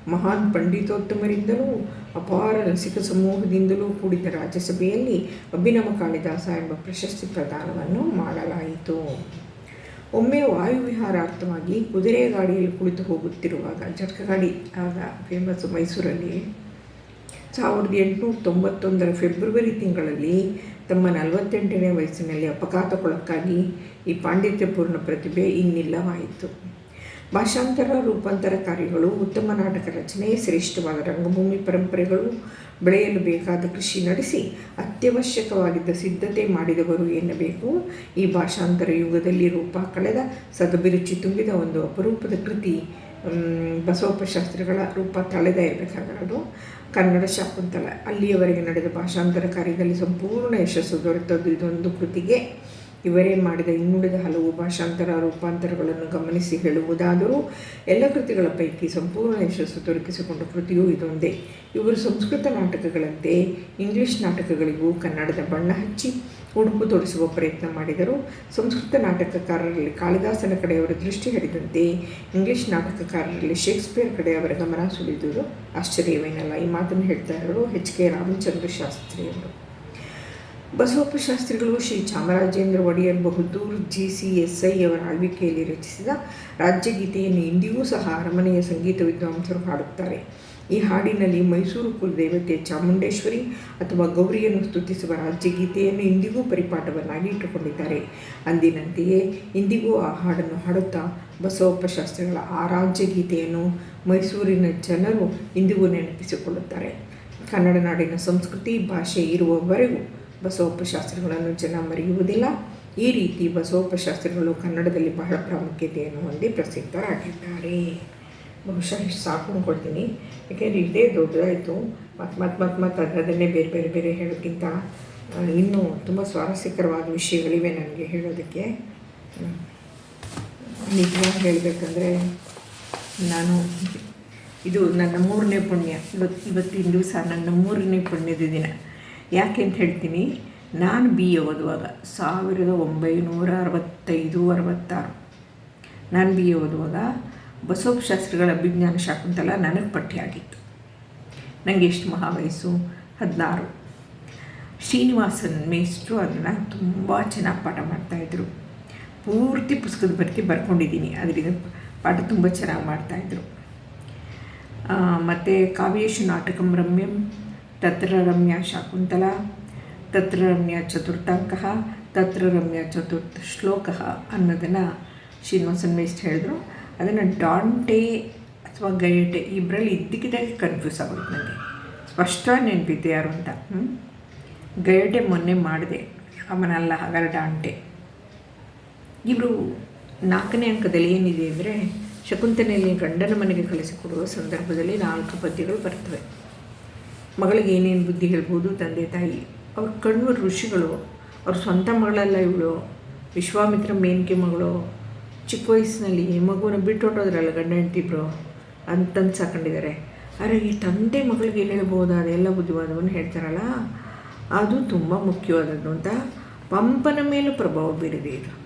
ಮಹಾನ್ ಪಂಡಿತೋತ್ತಮರಿಂದಲೂ, ಅಪಾರ ರಸಿಕ ಸಮೂಹದಿಂದಲೂ ಕೂಡಿದ ರಾಜ್ಯಸಭೆಯಲ್ಲಿ ಅಭಿನವ ಕಾಳಿದಾಸ ಎಂಬ ಪ್ರಶಸ್ತಿ ಪ್ರದಾನವನ್ನು ಮಾಡಲಾಯಿತು. ಒಮ್ಮೆ ವಾಯುವಿಹಾರಾರ್ಥವಾಗಿ ಕುದುರೆ ಗಾಡಿಯಲ್ಲಿ ಕುಳಿತು ಹೋಗುತ್ತಿರುವಾಗ ಜರ್ಕ ಗಾಡಿ, ಆಗ ಫೇಮಸ್ ಮೈಸೂರಲ್ಲಿ ಸಾವಿರದ ಎಂಟುನೂರ ತೊಂಬತ್ತೊಂದರ ಫೆಬ್ರವರಿ ತಿಂಗಳಲ್ಲಿ ತಮ್ಮ ನಲವತ್ತೆಂಟನೇ ವಯಸ್ಸಿನಲ್ಲಿ ಅಪಘಾತಕ್ಕೊಳಕ್ಕಾಗಿ ಈ ಪಾಂಡಿತ್ಯಪೂರ್ಣ ಪ್ರತಿಭೆ ಇನ್ನಿಲ್ಲವಾಯಿತು. ಭಾಷಾಂತರ, ರೂಪಾಂತರ ಕಾರ್ಯಗಳು, ಉತ್ತಮ ನಾಟಕ ರಚನೆ, ಶ್ರೇಷ್ಠವಾದ ರಂಗಭೂಮಿ ಪರಂಪರೆಗಳು ಬೆಳೆಯಲು ಬೇಕಾದ ಕೃಷಿ ನಡೆಸಿ ಅತ್ಯವಶ್ಯಕವಾಗಿದ್ದ ಸಿದ್ಧತೆ ಮಾಡಿದವರು ಎನ್ನಬೇಕು. ಈ ಭಾಷಾಂತರ ಯುಗದಲ್ಲಿ ರೂಪ ಕಳೆದ ಸದಭಿರುಚಿ ತುಂಬಿದ ಒಂದು ಅಪರೂಪದ ಕೃತಿ ಬಸವಪ್ಪ ಶಾಸ್ತ್ರಿಗಳ ರೂಪ ತಳೆದೇ ಇರಬೇಕಾಗಿರೋದು ಕನ್ನಡ ಶಾಕುಂತಲ ಅಲ್ಲಿಯವರೆಗೆ ನಡೆದ ಭಾಷಾಂತರ ಕಾರ್ಯದಲ್ಲಿ ಸಂಪೂರ್ಣ ಯಶಸ್ಸು ದೊರೆತದ್ದು ಇದೊಂದು ಕೃತಿಗೆ ಇವರೇ ಮಾಡಿದ ಇನ್ನುಳಿದ ಹಲವು ಭಾಷಾಂತರ ರೂಪಾಂತರಗಳನ್ನು ಗಮನಿಸಿ ಹೇಳುವುದಾದರೂ ಎಲ್ಲ ಕೃತಿಗಳ ಪೈಕಿ ಸಂಪೂರ್ಣ ಯಶಸ್ಸು ದೊರಕಿಸಿಕೊಂಡ ಕೃತಿಯೂ ಇದೊಂದೇ ಇವರು ಸಂಸ್ಕೃತ ನಾಟಕಗಳಂತೆ ಇಂಗ್ಲಿಷ್ ನಾಟಕಗಳಿಗೂ ಕನ್ನಡದ ಬಣ್ಣ ಹಚ್ಚಿ ಉಡುಪು ತೊಡಿಸುವ ಪ್ರಯತ್ನ ಮಾಡಿದರು. ಸಂಸ್ಕೃತ ನಾಟಕಕಾರರಲ್ಲಿ ಕಾಳಿದಾಸನ ಕಡೆಯವರ ದೃಷ್ಟಿ ಹರಿದಂತೆ ಇಂಗ್ಲಿಷ್ ನಾಟಕಕಾರರಲ್ಲಿ ಶೇಕ್ಸ್ಪಿಯರ್ ಕಡೆ ಅವರ ಗಮನ ಸುಳಿದರು ಆಶ್ಚರ್ಯವೇನಲ್ಲ, ಈ ಮಾತನ್ನು ಹೇಳ್ತಾ ಇರೋರು ಎಚ್ ಕೆ ರಾಮಚಂದ್ರ ಶಾಸ್ತ್ರಿಯವರು. ಬಸವಪ್ಪ ಶಾಸ್ತ್ರಿಗಳು Shri Chamarajendra Wodeyar Bahadur G C S I ಅವರ ಆಳ್ವಿಕೆಯಲ್ಲಿ ರಚಿಸಿದ ರಾಜ್ಯಗೀತೆಯನ್ನು ಇಂದಿಗೂ ಸಹ ಅರಮನೆಯ ಸಂಗೀತ ವಿದ್ವಾಂಸರು ಹಾಡುತ್ತಾರೆ. ಈ ಹಾಡಿನಲ್ಲಿ ಮೈಸೂರು ಕುಲದೇವತೆ ಚಾಮುಂಡೇಶ್ವರಿ ಅಥವಾ ಗೌರಿಯನ್ನು ಸ್ತುತಿಸುವ ರಾಜ್ಯಗೀತೆಯನ್ನು ಇಂದಿಗೂ ಪರಿಪಾಠವನ್ನಾಗಿ ಇಟ್ಟುಕೊಂಡಿದ್ದಾರೆ. ಅಂದಿನಂತೆಯೇ ಇಂದಿಗೂ ಆ ಹಾಡನ್ನು ಹಾಡುತ್ತಾ ಬಸವಪ್ಪ ಶಾಸ್ತ್ರಿಗಳ ಆ ರಾಜ್ಯಗೀತೆಯನ್ನು ಮೈಸೂರಿನ ಜನರು ಇಂದಿಗೂ ನೆನಪಿಸಿಕೊಳ್ಳುತ್ತಾರೆ. ಕನ್ನಡ ನಾಡಿನ ಸಂಸ್ಕೃತಿ, ಭಾಷೆ ಇರುವವರೆಗೂ ಬಸವಪ್ಪ ಶಾಸ್ತ್ರಿಗಳನ್ನು ಜನ ಮರೆಯುವುದಿಲ್ಲ. ಈ ರೀತಿ ಬಸವಪ್ಪ ಶಾಸ್ತ್ರಿಗಳು ಕನ್ನಡದಲ್ಲಿ ಬಹಳ ಪ್ರಾಮುಖ್ಯತೆಯನ್ನು ಹೊಂದಿ ಪ್ರಸಿದ್ಧರಾಗಿದ್ದಾರೆ. ಬಹುಶಃ ಇಷ್ಟು ಸಾಕು ಅಂದ್ಕೊಳ್ತೀನಿ ಯಾಕೆಂದರೆ ಇದೇ ದೊಡ್ಡದಾಯಿತು. ಮತ್ತು ಮತ್ತೆ ಮತ್ತೆ ಮತ್ತೆ ಅದರದನ್ನೇ ಬೇರೆ ಬೇರೆ ಬೇರೆ ಹೇಳೋಕ್ಕಿಂತ ಇನ್ನೂ ತುಂಬ ಸ್ವಾರಸ್ಯಕರವಾದ ವಿಷಯಗಳಿವೆ ನನಗೆ ಹೇಳೋದಕ್ಕೆ. ನಿಜವಾಗಿ ಹೇಳಬೇಕಂದ್ರೆ ನಾನು ಇದು ನನ್ನ ಮೂರನೇ ಪುಣ್ಯ. ಇವತ್ತು ಇವತ್ತಿನ ದಿವಸ ನನ್ನ ಮೂರನೇ ಪುಣ್ಯದ ದಿನ. ಯಾಕೆ ಅಂತ ಹೇಳ್ತೀನಿ? ನಾನು ಬಿ ಎ ಓದುವಾಗ, ಸಾವಿರದ ಒಂಬೈನೂರ ಅರವತ್ತೈದು, ಅರವತ್ತಾರು. ನಾನು ಬಿ ಎ ಓದುವಾಗ, ಬಸವಶಾಸ್ತ್ರಿಗಳ ಶಾಸ್ತ್ರಿಗಳ ಅಭಿಜ್ಞಾನ ಶಾಕುಂತಲ ನನಗೆ ಪಠ್ಯ ನನಗೆ ಎಷ್ಟು ಮಹಾ ವಯಸ್ಸು ಹದಿನಾರು. ಶ್ರೀನಿವಾಸನ್ ಮೇಸ್ಟ್ರು ಅದನ್ನು ತುಂಬ ಚೆನ್ನಾಗಿ ಪಾಠ ಮಾಡ್ತಾಯಿದ್ರು ಪೂರ್ತಿ ಪುಸ್ತಕದ ಬಗ್ಗೆ ಬರ್ಕೊಂಡಿದ್ದೀನಿ. ಅದರಿಂದ ಪಾಠ ತುಂಬ ಚೆನ್ನಾಗಿ ಮಾಡ್ತಾಯಿದ್ರು ಮತ್ತು ಕಾವ್ಯೇಶು ನಾಟಕಂ ರಮ್ಯಂ ತತ್ರ ರಮ್ಯ ಶಾಕುಂತಲ ತತ್ರ ರಮ್ಯ ಚತುರ್ಥಾಂಕ ತತ್ರ ರಮ್ಯ ಚತುರ್ಥ ಶ್ಲೋಕ ಅನ್ನೋದನ್ನು ಶ್ರೀನಿವಾಸನ್ ಮೇಸ್ಟ್ ಹೇಳಿದ್ರು. ಅದನ್ನು ಡಾಂಟೆ ಅಥವಾ ಗಯಟೆ ಇಬ್ಬರಲ್ಲಿ ಇದ್ದಕ್ಕಿದ್ದಾಗೆ ಕನ್ಫ್ಯೂಸ್ ಆಗುತ್ತೆ ನನಗೆ ಸ್ಪಷ್ಟವಾಗಿ ನೆನಪಿದ್ದೆ ಯಾರು ಅಂತ. ಗಯಟೆ ಮೊನ್ನೆ ಮಾಡಿದೆ. ಅವನಲ್ಲ ಹಾಗಾದ್ರೆ ಡಾಂಟೆ. ಇವರು ನಾಲ್ಕನೇ ಅಂಕದಲ್ಲಿ ಏನಿದೆ ಅಂದರೆ ಶಕುಂತನೆಯಲ್ಲಿ ಗಂಡನ ಮನೆಗೆ ಕಳಿಸಿಕೊಡುವ ಸಂದರ್ಭದಲ್ಲಿ ನಾಲ್ಕು ಪದ್ಯಗಳು ಬರ್ತವೆ. ಮಗಳಿಗೆ ಏನೇನು ಬುದ್ಧಿ ಹೇಳ್ಬೋದು, ತಂದೆ, ತಾಯಿ, ಅವ್ರ ಕಣ್ಣು ಋಷಿಗಳು, ಅವ್ರ ಸ್ವಂತ ಮಗಳಲ್ಲ ಇವಳು, ವಿಶ್ವಾಮಿತ್ರ ಮೇನ್ಕೆ ಮಗಳು, ಚಿಕ್ಕ ವಯಸ್ಸಿನಲ್ಲಿ ಮಗುವನ್ನು ಬಿಟ್ಟು ಹೊಟ್ಟೋದ್ರಲ್ಲ ಗಂಡ ಹೆಂಡ್ತಿಬ್ರು ಅಂತಂದು ಸಾಕೊಂಡಿದ್ದಾರೆ. ಆದರೆ ಈ ತಂದೆ ಮಗಳಿಗೆ ಹೇಳ್ಬೋದಾದ ಎಲ್ಲ ಬುದ್ಧಿವಾದವನ್ನು ಹೇಳ್ತಾರಲ್ಲ? ಅದು ತುಂಬ ಮುಖ್ಯವಾದದ್ದು ಅಂತ ಪಂಪನ ಮೇಲೂ ಪ್ರಭಾವ ಬೀರಿದೆ ಇದು.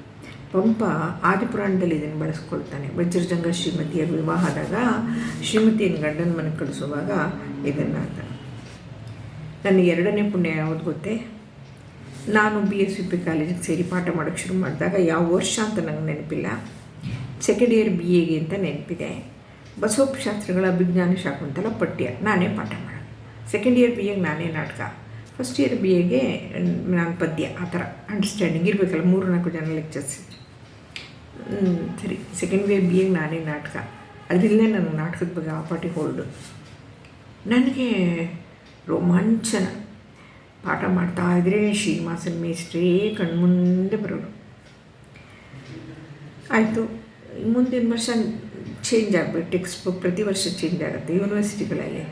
ಪಂಪ ಆದಿಪುರಾಣದಲ್ಲಿ ಇದನ್ನು ಬಳಸ್ಕೊಳ್ತಾನೆ. ವಜ್ರಜಂಗ ಶ್ರೀಮತಿಯ ವಿವಾಹದಾಗ ಶ್ರೀಮತಿಯನ್ನು ಗಂಡನ ಮನೆಗೆ ಕಳಿಸುವಾಗ ಇದನ್ನು ನನ್ನ ಎರಡನೇ ಪುಣ್ಯ ಯಾವುದು ಗೊತ್ತೇ? ನಾನು ಬಿ ಎಸ್ ವಿ ಪಿ ಕಾಲೇಜಿಗೆ ಸೇರಿ ಪಾಠ ಮಾಡೋಕ್ಕೆ ಶುರು ಮಾಡಿದಾಗ ಯಾವ ವರ್ಷ ಅಂತ ನನಗೆ ನೆನಪಿಲ್ಲ. ಸೆಕೆಂಡ್ ಇಯರ್ ಬಿ ಎಗೆ ಅಂತ ನೆನಪಿದೆ. ಬಸವಪ್ಪ ಶಾಸ್ತ್ರಗಳ ಅಭಿಜ್ಞಾನ ಶಾಕುಂತಲ ಪಠ್ಯ, ನಾನೇ ಪಾಠ ಮಾಡೋದು. ಸೆಕೆಂಡ್ ಇಯರ್ ಬಿ ಎಗೆ ನಾನೇ ನಾಟಕ. ಫಸ್ಟ್ ಇಯರ್ ಬಿ ಎಗೆ ನಾನು ಪದ್ಯ, ಆ ಥರ ಅಂಡರ್ಸ್ಟ್ಯಾಂಡಿಂಗ್ ಇರಬೇಕಲ್ಲ, ಮೂರು ನಾಲ್ಕು ಜನ ಲೆಕ್ಚರ್ಸ್ ಸರಿ. ಸೆಕೆಂಡ್ ಇಯರ್ ಬಿ ಎಗೆ ನಾನೇ ನಾಟಕ. ಅದರಲ್ಲೇ ನನ್ನ ನಾಟಕದ ಬಗ್ಗೆ ಆ ಪಾಟಿ ಹೋಲ್ಡು ನನಗೆ ರೋಮಾಂಚನ ಪಾಠ ಮಾಡ್ತಾ ಇದ್ರೆ ಶ್ರೀನಿವಾಸನ್ ಮೇಸ್ಟ್ರೇ ಕಣ್ಮುಂದೆ ಬರೋರು. ಆಯಿತು, ಮುಂದಿನ ವರ್ಷ ಚೇಂಜ್ ಆಗಬೇಕು ಟೆಕ್ಸ್ಟ್ ಬುಕ್ ಪ್ರತಿ ವರ್ಷ ಚೇಂಜ್ ಆಗುತ್ತೆ ಯೂನಿವರ್ಸಿಟಿಗಳಲ್ಲಿ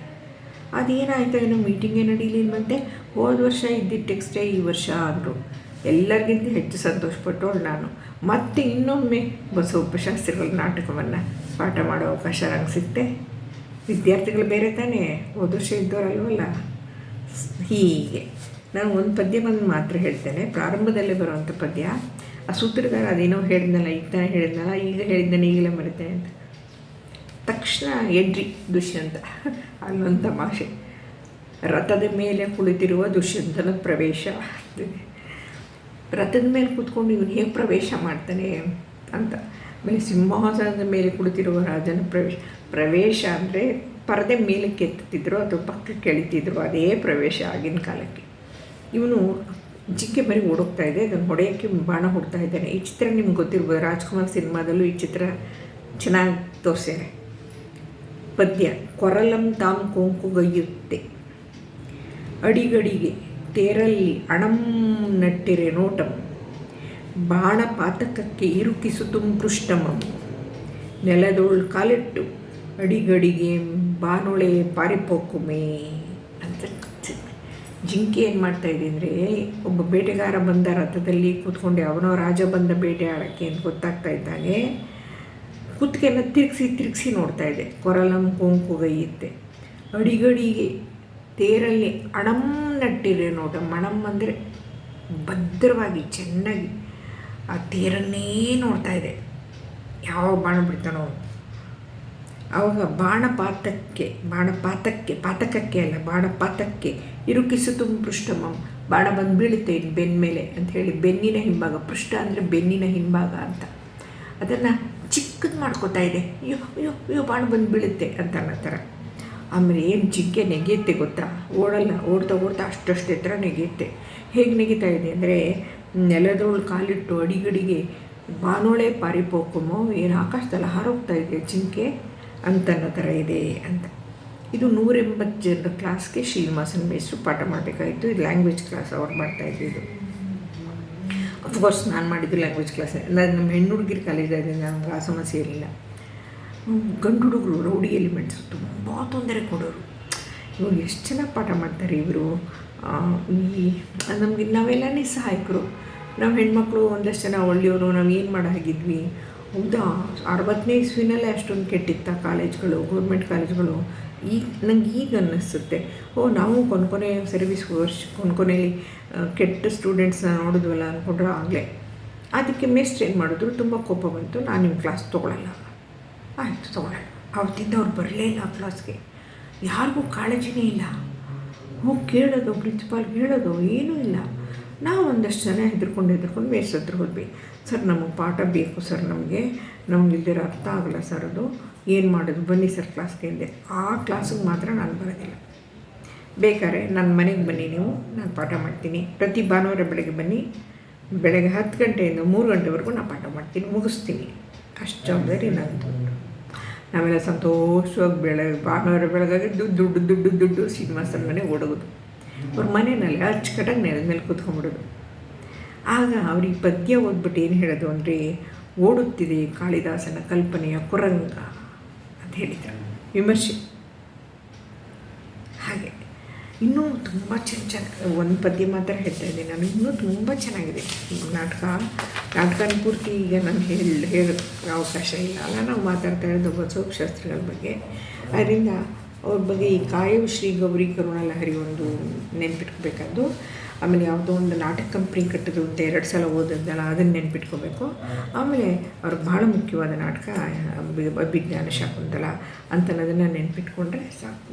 ಅದೇನಾಯಿತು, ಏನೋ ಮೀಟಿಂಗೇ ನಡೀಲಿಲ್ವಂತೆ ಹೋದ ವರ್ಷ ಇದ್ದಿದ್ದ ಟೆಕ್ಸ್ಟೇ ಈ ವರ್ಷ ಅಂದರು. ಎಲ್ಲರಿಗಿಂತ ಹೆಚ್ಚು ಸಂತೋಷಪಟ್ಟವಳು ನಾನು. ಮತ್ತೆ ಇನ್ನೊಮ್ಮೆ ಬಸವಪ್ಪ ಶಾಸ್ತ್ರಿಗಳ ನಾಟಕವನ್ನು ಪಾಠ ಮಾಡೋ ಅವಕಾಶ ನಂಗೆ ಸಿಕ್ತೆ ವಿದ್ಯಾರ್ಥಿಗಳು ಬೇರೆ ತಾನೇ ವರ್ಷ ಇದ್ದವರಲ್ವಲ್ಲ ಹೀಗೆ. ನಾನು ಒಂದು ಪದ್ಯ ಬಂದು ಮಾತ್ರ ಹೇಳ್ತೇನೆ. ಪ್ರಾರಂಭದಲ್ಲೇ ಬರುವಂಥ ಪದ್ಯ. ಆ ಸೂತ್ರಗಾರ ಅದೇನೋ ಹೇಳಿದ್ನಲ್ಲ, ಈಗ ತಾನೇ ಹೇಳಿದ್ನಲ್ಲ, ಈಗ ಹೇಳಿದ್ದಾನೆ ಈಗಲೇ ಮರಿತೇನೆ ಅಂತ. ತಕ್ಷಣ ಎಡ್ರಿ ದುಷ್ಯಂತ. ಅಲ್ಲೊಂದು ತಮಾಷೆ. ರಥದ ಮೇಲೆ ಕುಳಿತಿರುವ ದುಷ್ಯಂತನ ಪ್ರವೇಶ. ರಥದ ಮೇಲೆ ಕೂತ್ಕೊಂಡು ಇವನು ಹೇಗೆ ಪ್ರವೇಶ ಮಾಡ್ತಾನೆ ಅಂತ. ಆಮೇಲೆ ಸಿಂಹಾಸನದ ಮೇಲೆ ಕುಳಿತಿರುವ ರಾಜನ ಪ್ರವೇಶ ಪ್ರವೇಶ ಅಂದರೆ ಪರದೆ ಮೇಲೆ ಕೆತ್ತಿದ್ರು ಅಥವಾ ಪಕ್ಕಕ್ಕೆ ಎಳಿತಿದ್ರು ಅದೇ ಪ್ರವೇಶ ಆಗಿನ ಕಾಲಕ್ಕೆ. ಇವನು ಜಿಕ್ಕೆ ಬರಿ ಓಡೋಗ್ತಾ ಇದೆ, ಅದನ್ನು ಹೊಡೆಯೋಕ್ಕೆ ಬಾಣ ಹೊಡ್ತಾ ಇದ್ದಾನೆ. ಈ ಚಿತ್ರ ನಿಮ್ಗೆ ಗೊತ್ತಿರ್ಬೋದು, ರಾಜ್ಕುಮಾರ್ ಸಿನಿಮಾದಲ್ಲೂ ಈ ಚಿತ್ರ ಚೆನ್ನಾಗಿ ತೋರಿಸ್ಯಾರೆ. ಪದ್ಯ, ಕೊರಲಂ ತಾಮ್ ಕೊಂಕು ಗೈಯುತ್ತೆ ಅಡಿಗಡಿಗೆ ತೇರಲ್ಲಿ ಅಣಂ ನಟ್ಟಿರೆ ನೋಟಂ. ಬಾಣ ಪಾತಕಕ್ಕೆ ಇರುಕಿಸುತುಂ ಪೃಷ್ಟಮಂ ನೆಲದೊಳ್ ಕಾಲಿಟ್ಟು ಅಡಿಗಡಿಗೆ ಬಾನೊಳೆ ಪಾರಿಪೋಕುಮೆ. ಅಂತ ಜಿಂಕೆ ಏನು ಮಾಡ್ತಾ ಇದೆ ಅಂದರೆ, ಒಬ್ಬ ಬೇಟೆಗಾರ ಬಂದ ರಥದಲ್ಲಿ ಕೂತ್ಕೊಂಡು ಅವನೋ ರಾಜ ಬಂದ ಬೇಟೆ ಆಡೋಕ್ಕೆ ಅಂತ ಗೊತ್ತಾಗ್ತಾ ಇದ್ದಾನೆ ಕುತ್ತಿಗೆನ ತಿರುಗಿಸಿ ತಿರುಗಿಸಿ ನೋಡ್ತಾ ಇದೆ. ಕೊರಲಂ ಕೊಂಕುಗೈಯುತ್ತೆ ಅಡಿಗಡಿಗೆ ತೇರಲ್ಲಿ ಅಣಂ ನಟ್ಟಿರೆ ನೋಡ ಮಣಂ ಅಂದರೆ ಭದ್ರವಾಗಿ, ಚೆನ್ನಾಗಿ ಆ ತೇರನ್ನೇ ನೋಡ್ತಾ ಇದೆ. ಯಾವಾಗ ಬಾಣ ಬಿಡ್ತಾನೋ. ಅವಾಗ ಬಾಣಪಾತಕ್ಕೆ ಬಾಣಪಾತಕ್ಕೆ, ಪಾತಕಕ್ಕೆ ಅಲ್ಲ, ಬಾಣಪಾತಕ್ಕೆ ಇರುಕಿಸುತು ಪೃಷ್ಠಮಂ. ಬಾಣ ಬಂದು ಬೀಳುತ್ತೆ ಬೆನ್ನ ಮೇಲೆ ಅಂತ ಹೇಳಿ ಬೆನ್ನಿನ ಹಿಂಭಾಗ, ಪೃಷ್ಠ ಅಂದರೆ ಬೆನ್ನಿನ ಹಿಂಭಾಗ ಅಂತ. ಅದನ್ನು ಚಿಕ್ಕದು ಮಾಡ್ಕೋತಾ ಇದೆ. ಅಯ್ಯೋ ಅಯ್ಯೋ ಅಯ್ಯೋ, ಬಾಣ ಬಂದು ಬೀಳುತ್ತೆ ಅಂತ ಅನ್ನೋ ಥರ ಆಮೇಲೆ ಏನು ಜಿಗ್ಗೆ ನೆಗೆಯುತ್ತೆ ಗೊತ್ತಾ? ಓಡಲ್ಲ, ಓಡ್ತಾ ಓಡ್ತಾ ಅಷ್ಟಷ್ಟು ಎತ್ತರ ನೆಗೆಯುತ್ತೆ. ಹೇಗೆ ನೆಗಿತಾ ಇದೆ ಅಂದರೆ ನೆಲದೊಳು ಕಾಲಿಟ್ಟು ಅಡಿಗಡಿಗೆ, ಬಾನೋಳೆ ಪಾರಿಪೋಕಮೋ, ಏನು ಆಕಾಶದಲ್ಲಿ ಹಾರೋಗ್ತಾ ಇದೆ ಜಿಂಕೆ ಅಂತನ್ನೋ ಥರ ಇದೆ ಅಂತ. ಇದು ನೂರೆಂಬತ್ತು ಜನರ ಕ್ಲಾಸ್ಗೆ ಶ್ರೀನಿವಾಸನ್ ಮೇಸು ಪಾಠ ಮಾಡಬೇಕಾಯಿತು. ಇದು ಲ್ಯಾಂಗ್ವೇಜ್ ಕ್ಲಾಸ್ ಅವ್ರು ಮಾಡ್ತಾ ಇದು. ಅಫ್ಕೋರ್ಸ್ ನಾನು ಮಾಡಿದ್ದು ಲ್ಯಾಂಗ್ವೇಜ್ ಕ್ಲಾಸ್ ನಾನು ನಮ್ಮ ಹೆಣ್ಣು ಹುಡುಗಿರ ಕಾಲೇಜಾಗಿದೆ ನಮ್ಗೆ ಆ ಸಮಸ್ಯೆ ಇರಲಿಲ್ಲ. ಗಂಡು ಹುಡುಗರು ರೌಡಿ ಎಲಿಮೆಂಟ್ಸ್ ತುಂಬ ತೊಂದರೆ ಕೊಡೋರು. ಇವಾಗ ಎಷ್ಟು ಚೆನ್ನಾಗಿ ಪಾಠ ಮಾಡ್ತಾರೆ ಇವರು? ಈ, ನಮಗೆ ನಾವೆಲ್ಲನೇ ನಿಸ್ಸಹಾಯಕರು ನಾವು ಹೆಣ್ಮಕ್ಳು ಒಂದಷ್ಟು ಜನ ಒಳ್ಳೆಯವರು, ನಾವು ಏನು ಮಾಡೋ ಹಾಗಿದ್ವಿ. ಹೌದಾ? ಅರವತ್ತನೇ ಇಸ್ವಿನಲ್ಲೇ ಅಷ್ಟೊಂದು ಕೆಟ್ಟಿತ್ತ ಕಾಲೇಜ್ಗಳು, ಗೌರ್ಮೆಂಟ್ ಕಾಲೇಜ್ಗಳು. ಈಗ ನಂಗೆ ಈಗ ಅನ್ನಿಸುತ್ತೆ. ಓ, ನಾವು ಕೊನೆ ಸರ್ವಿಸ್ ವರ್ಷ ಕೊನೆಯಲ್ಲಿ ಕೆಟ್ಟ ಸ್ಟೂಡೆಂಟ್ಸ್ನ ನೋಡಿದ್ವಲ್ಲ ಅಂದ್ಕೊಂಡ್ರೆ ಆಗಲೇ. ಅದಕ್ಕೆ ಮೇಸ್ಟ್ ಏನು ಮಾಡಿದ್ರು? ತುಂಬ ಕೋಪ ಬಂತು. ನಾನು ನಿಮ್ಮ ಕ್ಲಾಸ್ ತೊಗೊಳಲ್ಲ. ಆಯಿತು ತೊಗೊಳ್ಳೋಣ ಅವತ್ತಿಂದ ಅವ್ರು ಬರಲೇ ಇಲ್ಲ ಕ್ಲಾಸ್ಗೆ ಯಾರಿಗೂ ಕಾಳಜಿನೇ ಇಲ್ಲ. ಹೋಗಿ ಕೇಳೋದು ಪ್ರಿನ್ಸಿಪಾಲ್ ಹೇಳೋದು ಏನೂ ಇಲ್ಲ. ನಾವು ಒಂದಷ್ಟು ಜನ ಹೆದರ್ಕೊಂಡು ಹೆದರ್ಕೊಂಡು ಮೇಸ್ ಹತ್ರ ಹೋದ್ವಿ. ಸರ್, ನಮಗೆ ಪಾಠ ಬೇಕು ಸರ್ ನಮಗೆ. ನಮ್ಗೆ ಇಲ್ದಿರೋ ಅರ್ಥ ಆಗಲ್ಲ ಸರ್ ಅದು. ಏನು ಮಾಡೋದು? ಬನ್ನಿ ಸರ್ ಕ್ಲಾಸ್ಗೆ ಅಂದೆ. ಆ ಕ್ಲಾಸಿಗೆ ಮಾತ್ರ ನಾನು ಬರೋದಿಲ್ಲ. ಬೇಕಾದ್ರೆ ನನ್ನ ಮನೆಗೆ ಬನ್ನಿ ನೀವು. ನಾನು ಪಾಠ ಮಾಡ್ತೀನಿ. ಪ್ರತಿ ಭಾನುವಾರ ಬೆಳಗ್ಗೆ ಬನ್ನಿ. ಬೆಳಗ್ಗೆ ಹತ್ತು ಗಂಟೆಯಿಂದ ಮೂರು ಗಂಟೆವರೆಗೂ ನಾನು ಪಾಠ ಮಾಡ್ತೀನಿ, ಮುಗಿಸ್ತೀನಿ. ಅಷ್ಟು ಜವಾಬ್ದಾರಿ ನಂದು. ನಾವೆಲ್ಲ ಸಂತೋಷವಾಗಿ ಬೆಳಗ್ಗೆ ಭಾನುವಾರ ಬೆಳಗಾಗಿ ದುಡ್ಡು ದುಡ್ಡು ದುಡ್ಡು ದುಡ್ಡು ಶ್ರೀನಿವಾಸನ ಮನೆಗೆ ಓಡೋಗೋದು. ಅವ್ರ ಮನೆಯಲ್ಲಿ ಅಚ್ಚುಕಟ್ಟಾಗಿ ನೆಲದ ಮೇಲೆ ಕೂತ್ಕೊಂಡ್ಬಿಡೋದು. ಆಗ ಅವ್ರಿಗೆ ಪದ್ಯ ಓದ್ಬಿಟ್ಟು ಏನು ಹೇಳೋದು ಅಂದರೆ, ಓಡುತ್ತಿದೆ ಕಾಳಿದಾಸನ ಕಲ್ಪನೆಯ ಕುರಂಗ ಅಂತ ಹೇಳಿದ್ರು. ವಿಮರ್ಶೆ. ಹಾಗೆ. ಇನ್ನೂ ತುಂಬ ಚೆನ್ನ ಚೆನ್ನ ಒಂದು ಪದ್ಯ ಮಾತ್ರ ಹೇಳ್ತಾ ಇದ್ದೀನಿ ನಾನು. ಇನ್ನೂ ತುಂಬ ಚೆನ್ನಾಗಿದೆ. ನಾಟಕ, ನಾಟಕನ ಪೂರ್ತಿ ಈಗ ನಾನು ಹೇಳಿ ಹೇಳೋಕ್ಕೆ ಅವಕಾಶ ಇಲ್ಲ. ಅಲ್ಲ, ನಾವು ಮಾತಾಡ್ತಾ ಇರೋದು ಬಸವ ಶಾಸ್ತ್ರಿಗಳ ಬಗ್ಗೆ. ಅದರಿಂದ ಅವ್ರ ಬಗ್ಗೆ ಈ ಕಾಯವ ಶ್ರೀ ಗೌರಿ ಕರುಣಲಹರಿ ಒಂದು ನೆನ್ಪಿಟ್ಕೋಬೇಕಾದ್ದು. ಆಮೇಲೆ ಯಾವುದೋ ಒಂದು ನಾಟಕ ಕಂಪ್ನಿ ಕಟ್ಟಿದ್ರು ಅಂತ ಎರಡು ಸಲ ಓದಿದ್ದಲ್ಲ ಅದನ್ನು ನೆನ್ಪಿಟ್ಕೋಬೇಕು. ಆಮೇಲೆ ಅವ್ರಿಗೆ ಭಾಳ ಮುಖ್ಯವಾದ ನಾಟಕ ಅಭಿಜ್ಞಾನ ಶಾಕುಂತಲ ಅಂತ ಅನ್ನೋದನ್ನು ನೆನ್ಪಿಟ್ಕೊಂಡ್ರೆ ಸಾಕು.